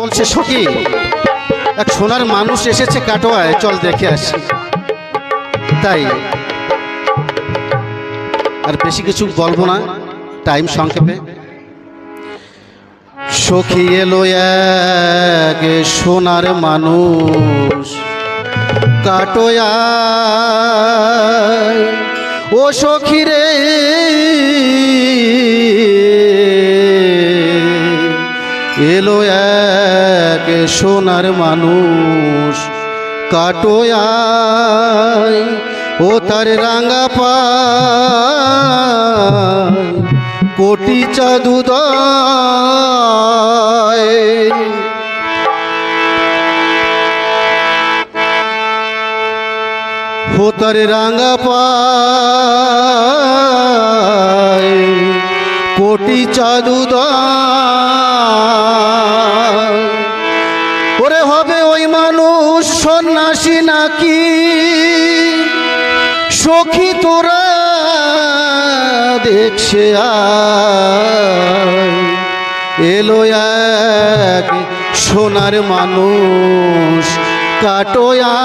বলছে, সখী, এক সোনার মানুষ এসেছে কাটোয়ায়, চল দেখে আসি। তাই, আর বেশি কিছু বলব না, টাইম সংক্ষেপে। সখী এলো এক সোনার মানুষ কাটোয়া ও সখী রে, এলো এক সোনার মানুষ। কাটোয়ায় ও তার রাঙা পায়। কোটি চাদুদয় হোতার রাঙা পায়। কোটি চাদুদ দেখছে এলো এক সোনার মানুষ কাটোয়া।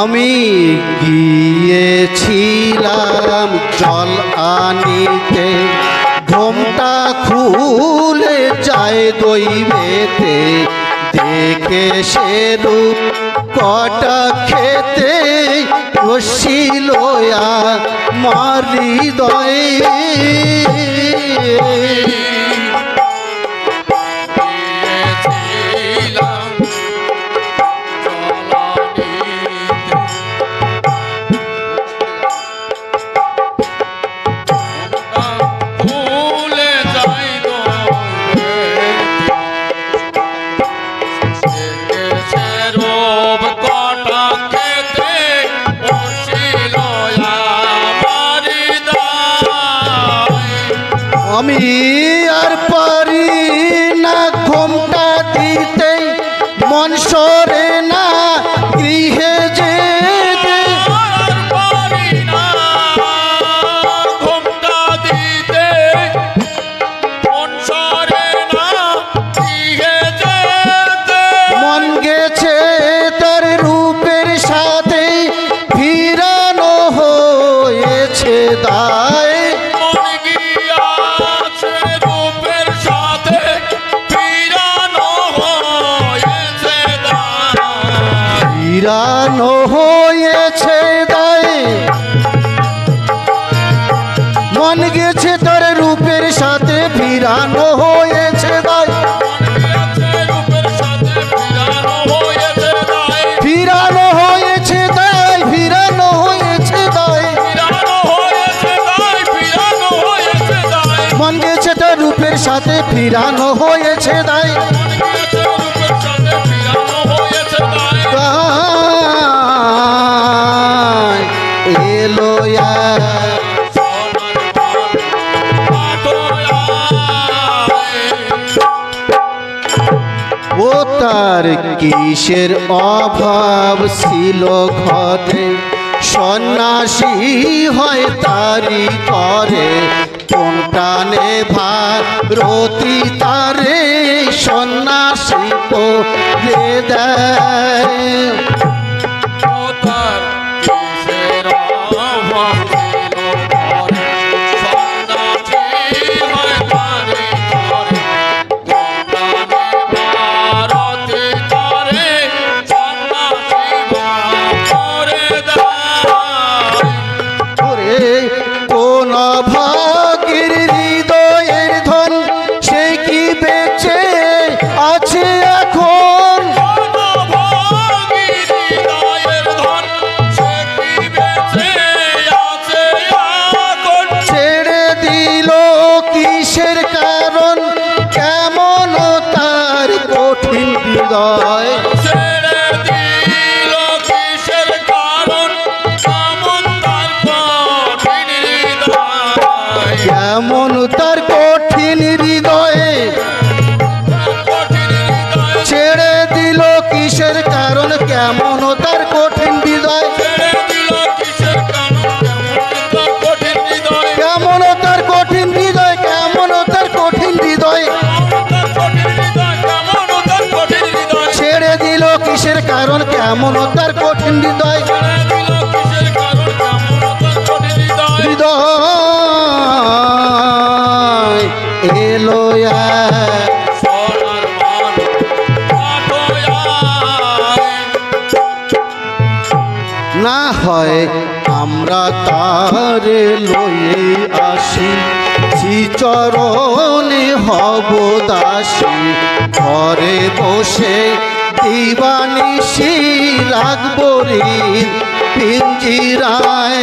আমি গিয়েছিলাম জল আনিতে। ঘোমটা খুলে যায় দইবেতে। দেখে সে রূপ কটা খেতে বসিল মারিদয়ে ভুলে আমি আর পারি না ঘোমটা দিতে। মন সরে হয়েছে দায়। মন গেছে তার রূপের সাথে, ফিরানো হয়েছে দায়। ফিরানো হয়েছে দায়, ফিরানো হয়েছে দায়। মন গেছে তার রূপের সাথে, ফিরানো হয়েছে দায়। তার কিসের অভাব ছিল ঘরে? সন্ন্যাসী হয় তারি করে কোনটানে ভারতি তারে সন্ন্যাসী পো দেয়? হৃদয় কারণ কেমন তার কঠিন হৃদয়? হৃদয় এলো না হয় আমরা তারে লয়ে আসি চরণে হব দাসী, ঘরে বসে দিবানিশি রাখব রে পিঞ্জিরায়।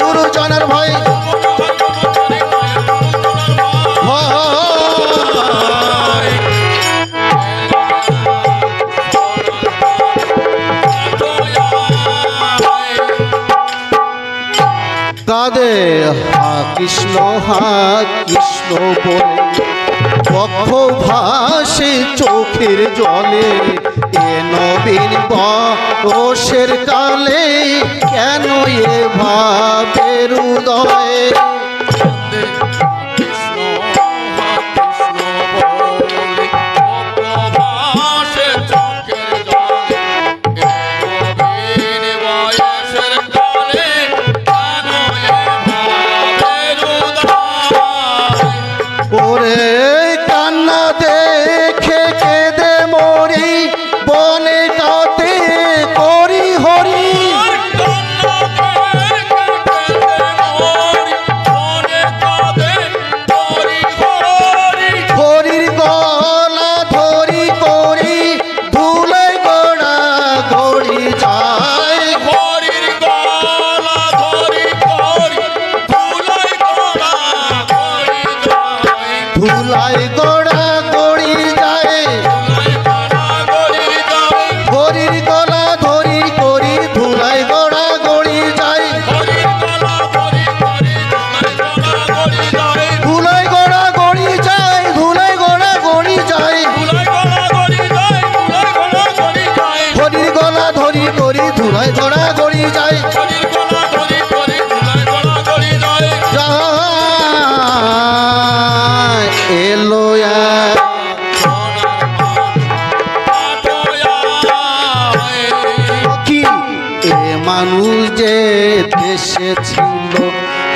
গুরুজনের ভয়। কাদে হা কৃষ্ণ হা কৃষ্ণ বলে। ভাসে চোখের জলে। এ নবীন বসের কালে কেন এ ভাবের উদয় ಮಾಡಾ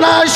Nacional.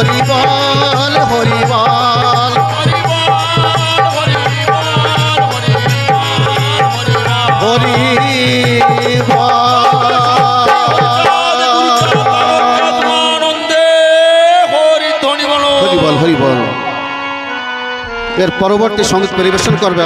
হরিবল হরিবল। হরিবল। হরিবল। এর পরবর্তী সংগীত পরিবেশন করবে